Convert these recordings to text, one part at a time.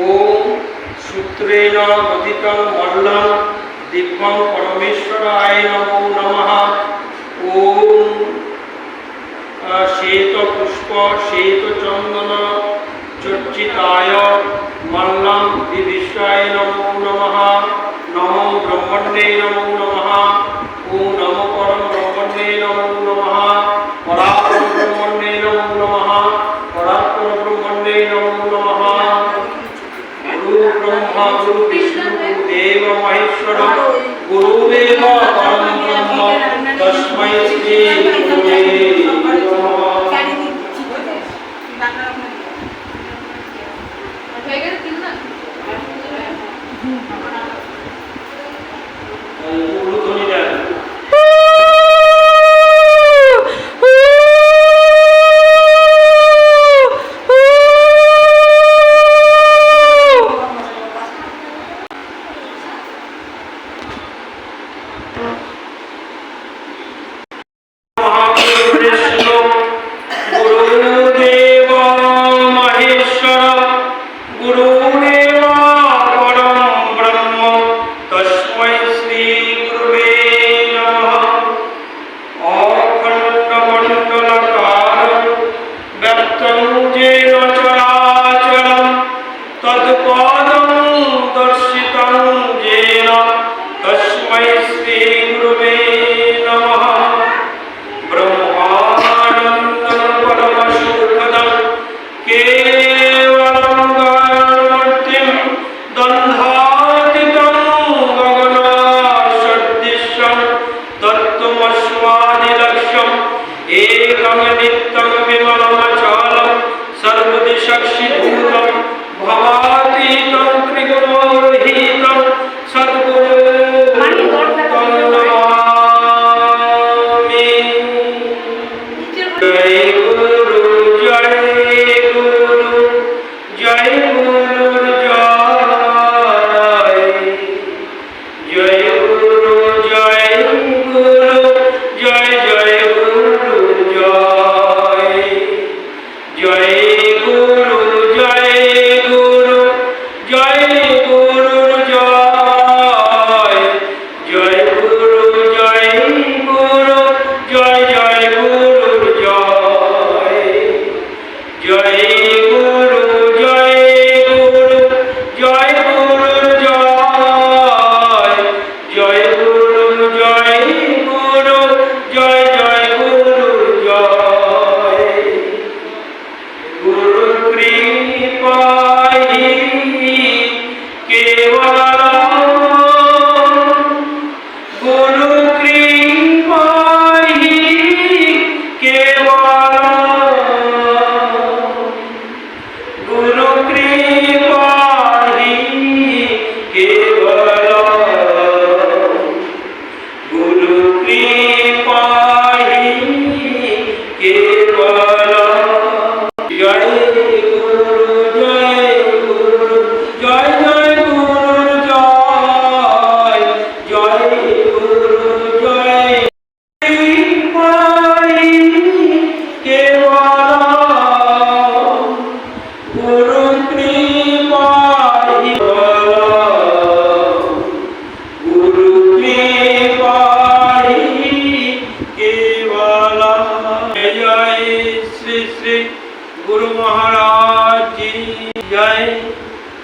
ওম সূত্রেণ গদিতং মল্লং দিব্যং পরমেশ্বরায় নমো নমঃ। ওম শ্বেত পুষ্প শ্বেত চন্দন চর্চিতায় মল্লং দিবিশ্বায় নমো ব্রহ্মণ্যে নমো গুরু বিষ্ণু দেব মহেশ্বর গুরুদেব পরম ব্রহ্ম তস্মৈ শ্রী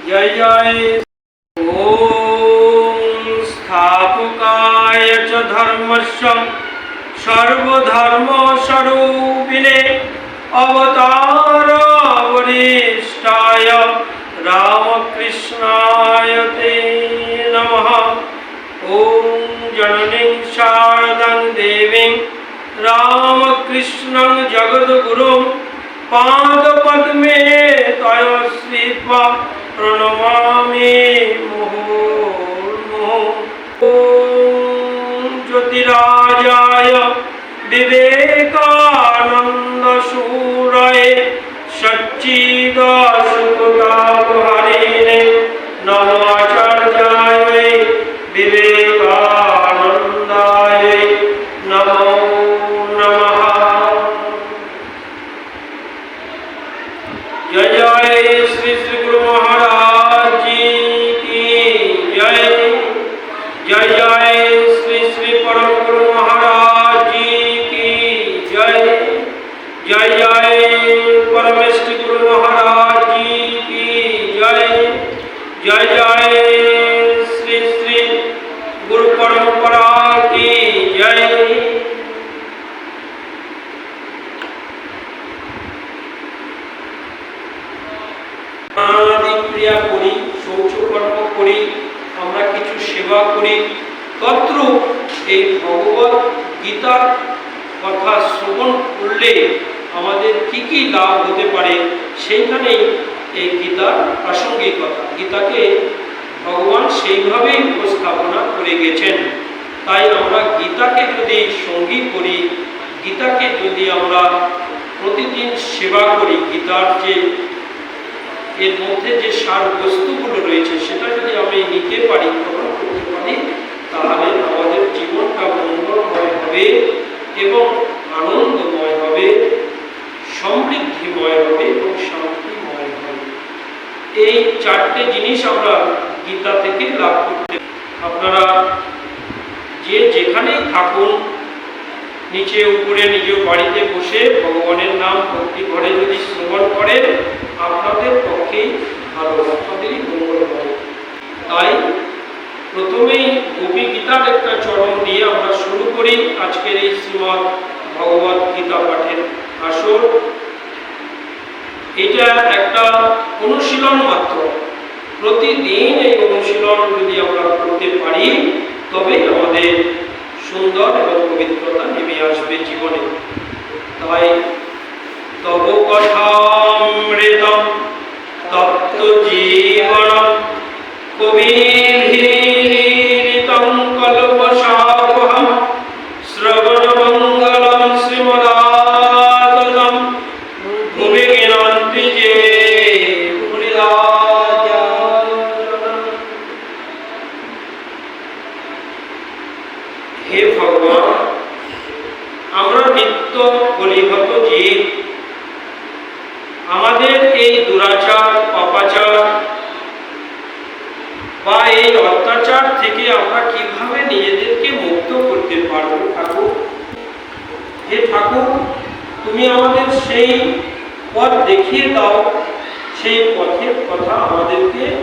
জয় জয়। ওম স্থাপকায় চ ধর্মস্য সর্বধর্ম স্বরূপিণে অবতার অবনিষ্ঠায় রামকৃষ্ণায় তে নমঃ। ওম জননীং শারদাং দেবীং রামকৃষ্ণং জগদ্গুরুং পাদপদ্মে তয় শ্রীত্বা প্রণমামি জ্যোতিরাজায় বিবেকানন্দ সূরয়ে সচ্চিদাসুতাবহারিণে নমাচার্যায় বিবেকানন্দায় নমো নমঃ জয় জয় শ্রী শ্রী গুরু মহারাজ করি, আমরা কিছু সেবা করি। তত্র এই ভগবত গীতার কথা শ্রবণ করলে আমাদের কি কি লাভ হতে পারে, সেইখানেই এই গীতার প্রাসঙ্গিকতা গীতাকে ভগবান সেইভাবেই উপস্থাপনা করে গেছেন। তাই আমরা গীতাকে যদি সঙ্গী করি, গীতাকে যদি আমরা প্রতিদিন সেবা করি, গীতার যে এর মধ্যে যে সার বস্তুগুলো রয়েছে, সেটা যদি আমি নিতে পারি, গ্রহণ করতে পারি, তাহলে আমাদের জীবনটা মঙ্গলময় হবে এবং আনন্দময় হবে, সমৃদ্ধিময় হবে এবং শান্তিময় হবে। এই চারটে জিনিস আমরা গীতা থেকে লাভ করতে আপনারা যে যেখানেই থাকুন, নিচে উপরে, নিজ বাড়িতে বসে ভগবানের নাম ভক্তি ঘরে যদি শ্রবণ করেন আপনাদের পক্ষেই ভালো, আপনাদেরই মঙ্গল হবে। তাই প্রথমেই গোপী গীতার একটা চরণ দিয়ে আমরা শুরু করি আজকের এই শ্রীমৎ ভগবত গীতা পাঠের আসর। এটা একটা অনুশীলন মাত্র। প্রতিদিন এই অনুশীলন যদি আমরা করতে পারি তবে আমাদের সুন্দর এবং পবিত্রতা নেমে আসবে জীবনে। তাই তব কথামৃতম তপ্ত জীবন কবিভিরিতম কল্পসাবহম শ্রবণমঙ্গলম শ্রীমদাততম ভুবি গিনন্তি যে ভুরিরাজনম। হে ভগবান আমরা নিত্য কলিহত জীব আমাদের এই দুরাচার পাপাচার বা এই অত্যাচার থেকে আমরা কীভাবে নিজেদেরকে মুক্ত করতে পারব ঠাকুর হে ঠাকুর তুমি আমাদের সেই পথ দেখিয়ে দাও সেই কথা আমাদেরকে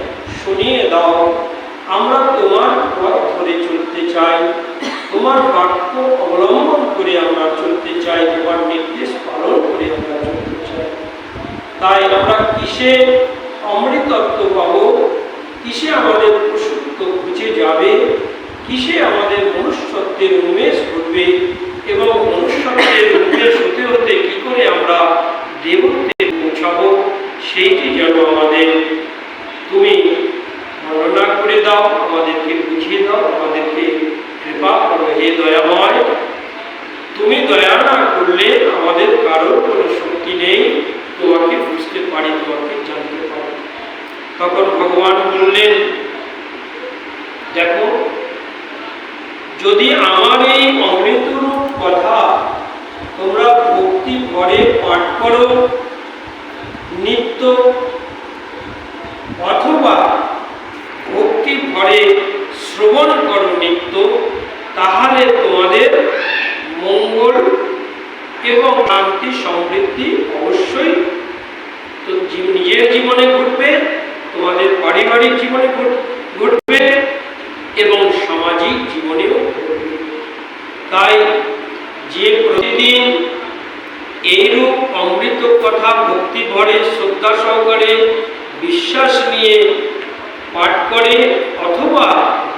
শুনিয়ে দাও। আমরা তোমার পথ ধরে চলতে চাই। তোমার বাক্য অবলম্বন করে আমরা চলতে চাই। তোমার নির্দেশ পালন করে আমরা চলতে চাই। তাই আমরা কিসে অমৃতত্ব পাবো? কিসে আমাদের পশুত্ব ঘুচে যাবে? কিসে আমাদের মনুষ্যত্বের উন্মেষ ঘটবে? এবং মনুষ্যত্বের উন্মেষ হতে হতে কি করে আমরা দেবত্বে পৌঁছাবো? সেইটি যেন আমাদের তুমি বর্ণনা করে দাও, আমাদেরকে বুঝিয়ে দাও, আমাদেরকে কৃপা করো। হে দয়াময়, তুমি দয়া না করলে আমাদের কারোর কোনো শক্তি নেই। তোমাকে বুঝতে পারি, তোমাকে জানতে পারি। তখন ভগবান বললেন, দেখো, যদি আমার এই অমৃতরূপ কথা তোমরা ভক্তি ভরে পাঠ করো নিত্য অথবা ভক্তি ভরে শ্রবণ করো নিত্য, তাহলে তোমাদের মঙ্গল এবং শান্তি সমৃদ্ধি অবশ্যই। তো নিজের জীবনে ঘটবে, তোমাদের পারিবারিক জীবনে ঘটবে এবং সামাজিক জীবনেও ঘটবে। তাই যে প্রতিদিন এইরূপ অমৃত কথা ভক্তি ভরে, শ্রদ্ধা সহকারে বিশ্বাস নিয়ে পাঠ করে অথবা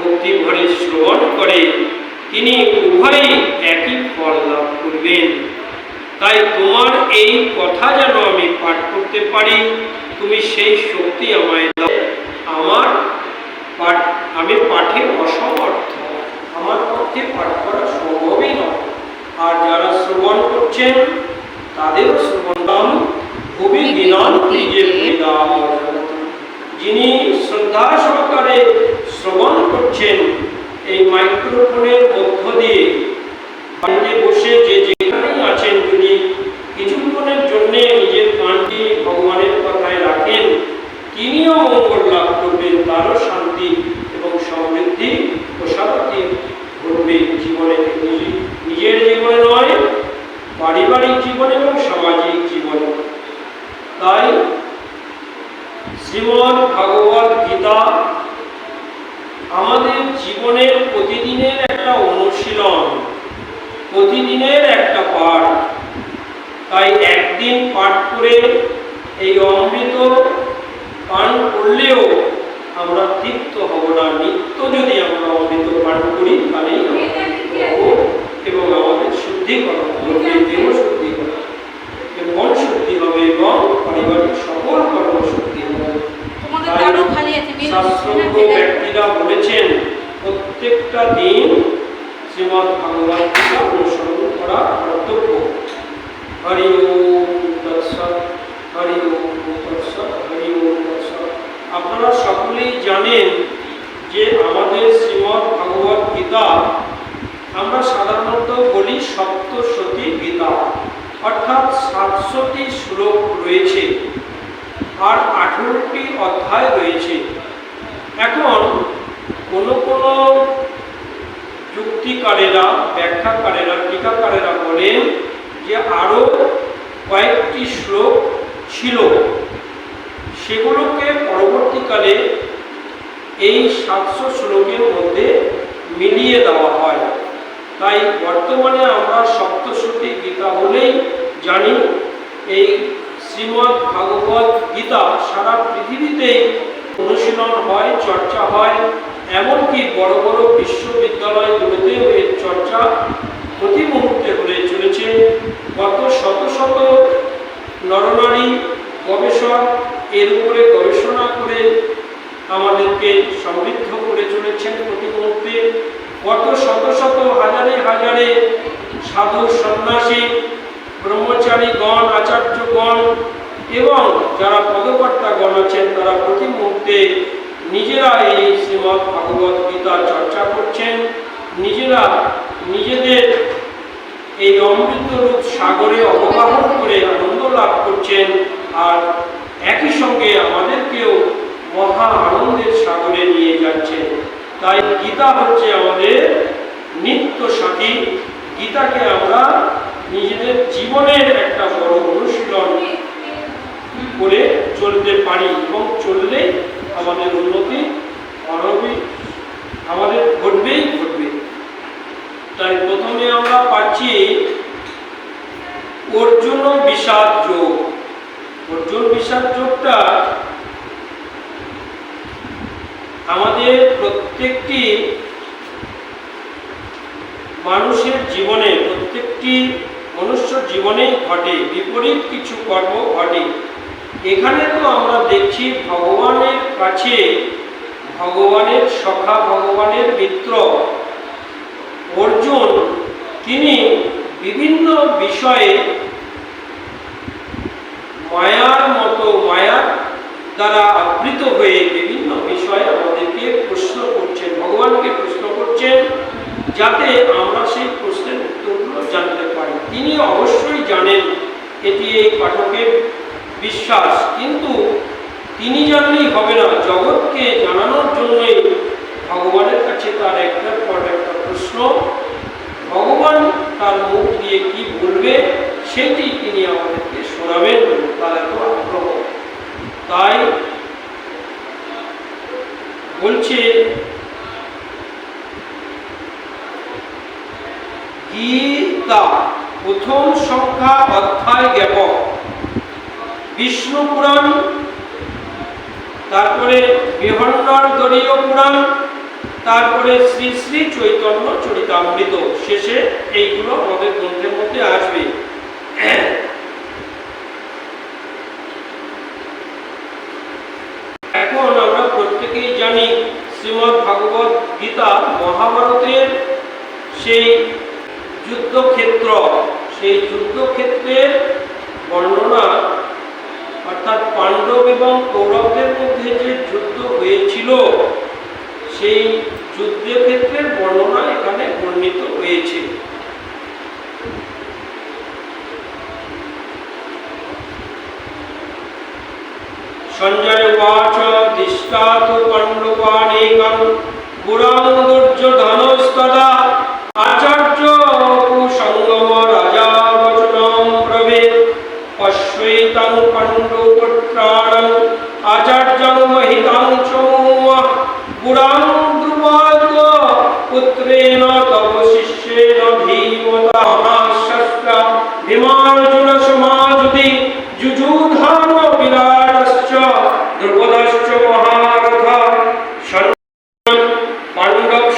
ভক্তি ভরে শ্রবণ করে, তিনি উভয়ই একই ফল লাভ করবেন। তাই তোমার এই কথা যেন আমি পাঠ করতে পারি, তুমি সেই শক্তি আমায় দাও। আমার পাঠ, আমি পাঠে অসমর্থ। আমার পক্ষে পাঠ করা সম্ভবই নয়। আর যারা শ্রবণ করছেন তাদের শ্রবণম কবি বিনন নিজের যিনি শ্রদ্ধা সহকারে শ্রবণ করছেন, এই মাইক্রোফোনের মধ্য দিয়ে বাড়িতে বসে যে যেখানেই আছেন, যদি কিছুক্ষণের জন্যে নিজের প্রাণটি ভগবানের কথায় রাখেন, তিনিও মঙ্গল লাভ করবেন, তারও শান্তি নিত্য যদি আমরা অমৃত পান করি তাহলেই আমরা তৃপ্ত হব এবং আমাদের শুদ্ধিকরণ হবে দেহ শুদ্ধিকরণ মন শুদ্ধি হবে এবং পারিবারিক সকল কর্ম শুদ্ধি হবে তোমাদের তাই দারু খালি আছে মেনু শাস্ত্রজ্ঞ ব্যক্তিরা বলেছেন প্রত্যেকটা দিন শ্রীমৎ ভাগবত গীতা অনুসরণ করা কর্তব্য হরি ওম তৎসৎ হরি ওম তৎসৎ হরি ওম তৎসৎ আপনারা সকলেই জানেন যে আমাদের শ্রীমৎ ভাগবত গীতা আমরা সাধারণত বলি সপ্তশতী গীতা অর্থাৎ সাতশোটি শ্লোক রয়েছে, আর আঠেরোটি অধ্যায় রয়েছে। এখন কোনো কোনো যুক্তিকারেরা, ব্যাখ্যাকারেরা, টিকাকারেরা বলেন যে আরও কয়েকটি শ্লোক ছিল। সেগুলোকে পরবর্তীকালে এই সাতশো শ্লোকের মধ্যে মিলিয়ে দেওয়া হয়। তাই বর্তমানে আমরা সপ্তশতী গীতা বলেই জানি। এই শ্রীমদ্ ভাগবত গীতা সারা পৃথিবীতেই অনুশীলন হয়, চর্চা হয়, এমনকি বড় বড় বিশ্ববিদ্যালয়গুলোতেও এর চর্চা প্রতি মুহূর্তে হয়ে চলেছে। গত শত শত নরনারী গবেষক এর উপরে গবেষণা করে আমাদেরকে সমৃদ্ধ করে চলেছেন প্রতি মুহূর্তে। কত শত শত হাজারে হাজারে সাধু সন্ন্যাসী ব্রহ্মচারী গণ আচার্যগণ এবং যারা পদকর্তাগণ আছেন, তারা প্রতি মুহূর্তে নিজেরা এই শ্রীমৎ ভাগবত গীতা চর্চা করছেন। নিজেরা নিজেদের এই অমৃত রূপ সাগরে অবগাহন করে আনন্দ লাভ করছেন আর একই সঙ্গে আমাদেরকেও মহা আনন্দের সাগরে নিয়ে যাচ্ছেন। তাই গীতা হচ্ছে আমাদের নিত্য সাথী। গীতাকে আমরা নিজেদের জীবনের একটা বড় অনুশীলন করে চলতে পারি এবং চললে আমাদের উন্নতি আমাদের ঘটবেই ঘটবে। তাই প্রথমে আমরা পাচ্ছি অর্জুন বিষাদ যোগ। অর্জুন বিষাদ যোগটা আমাদের প্রত্যেকটি মানুষের জীবনে প্রত্যেকটি মনুষ্য জীবনেই ঘটে, বিপরীত কিছু কর্ম ঘটে। এখানে তো আমরা দেখছি ভগবানের কাছে ভগবানের সখা, ভগবানের মিত্র, অর্জুন। তিনি বিভিন্ন বিষয়ে মায়ার মতো, মায়ার দ্বারা আবৃত হয়ে বিভিন্ন বিষয়ে আমাদেরকে প্রশ্ন করছেন, ভগবানকে প্রশ্ন করছেন, যাতে আমরা সেই প্রশ্নের জানতে পারি। তিনি অবশ্যই জানেন এটি এই পাঠকের বিশ্বাস। কিন্তু তিনি জানলেই হবে না, জগৎকে জানানোর জন্যই ভগবানের কাছে তার একটার পর একটা প্রশ্ন ভগবান তার মুখ দিয়ে কি বলবে সেটি তিনি আমাদেরকে শোনাবেন তার এত আগ্রহ তাই বলছে গীতা প্রথম সংখ্যা অধ্যায় জ্ঞাপক বিষ্ণু পুরাণ, তারপরে বৃহন্নর দলীয় পুরাণ, তারপরে শ্রী শ্রী চৈতন্য চরিতামৃত। শেষে এইগুলো আমাদের গ্রন্থের মধ্যে আসবে। এখন আমরা প্রত্যেকেই জানি শ্রীমদ্ ভাগবত গীতা মহাভারতের সেই যুদ্ধক্ষেত্র। সেই যুদ্ধক্ষেত্রের বর্ণনা অর্থাৎ পাণ্ডব এবং কৌরবদের মধ্যে যে যুদ্ধ হয়েছিল, সেই যুদ্ধের ক্ষেত্রের বর্ণনা এখানে বর্ণিত হয়েছে। সঞ্জয় উচ দিষ্টাত পাণ্ডবানেকং পুরাং দুর্যোধনস্তদা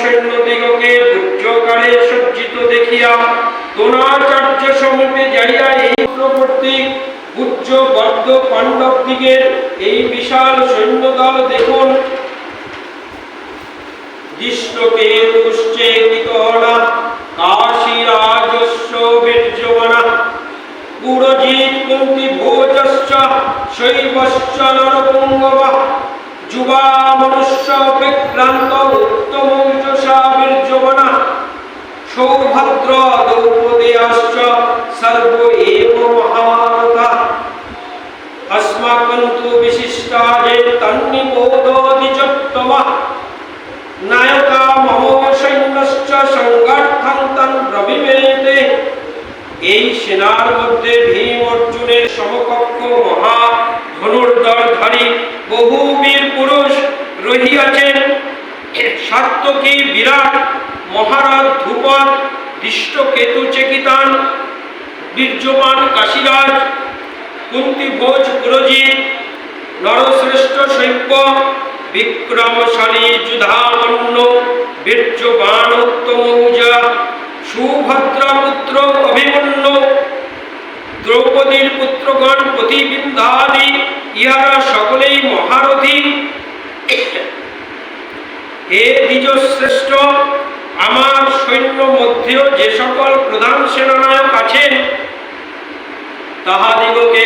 পাণ্ডব সৈন্য সজ্জিত দেখিয়া দ্রোণাচার্য সমীপে যাইয়া এই প্রবর্তী উচ্চ বদ্ধ পাণ্ডব দিগের এই বিশাল সৈন্যদল দেখুন। দৃষ্টকে তুষ্টে কিতনা কাশীরাজস্য বীর্যমনা পুরজিৎ কুন্তি ভোজশ্চ, শৈবশ্চ নরপুঙ্গবা, যুবা মনুষ্য বিক্রান্ত উত্তম যশা বীর্যমনা সৌভদ্র দ্রৌপদেয়াশ্চ সর্ব এব মহারথা अस्माकं तु विशिष्टा ये तन्निबोधोऽधि च तव नायका मम সৈন্যশ্চ সংগঠন তন রবিমেতে এই সেনার মধ্যে ভীম অর্জুনের সমকক্ষ মহা ধনুর্ধরধারী বহু বীর পুরুষ রহিয়াছেন সাত্যকী বিরাট মহারাজ ধ্রুপদ দৃষ্টকেতু চেকিতান বীর্যমান কাশীরাজ কুন্তি ভোজ পুরজিৎ, নরশ্রেষ্ঠ শৈব্য বিক্রমশালী যুধামন্য বীর্যবান উত্তমৌজা সুভদ্রা পুত্র অভিমন্য, দ্রৌপদীর পুত্রগণ প্রতিবিন্দাদি ইহারা সকলেই মহারথী। হে দ্বিজশ্রেষ্ঠ আমার সৈন্য মধ্যেও যে সকল প্রধান সেনানায়ক আছেন তাহাদিগকে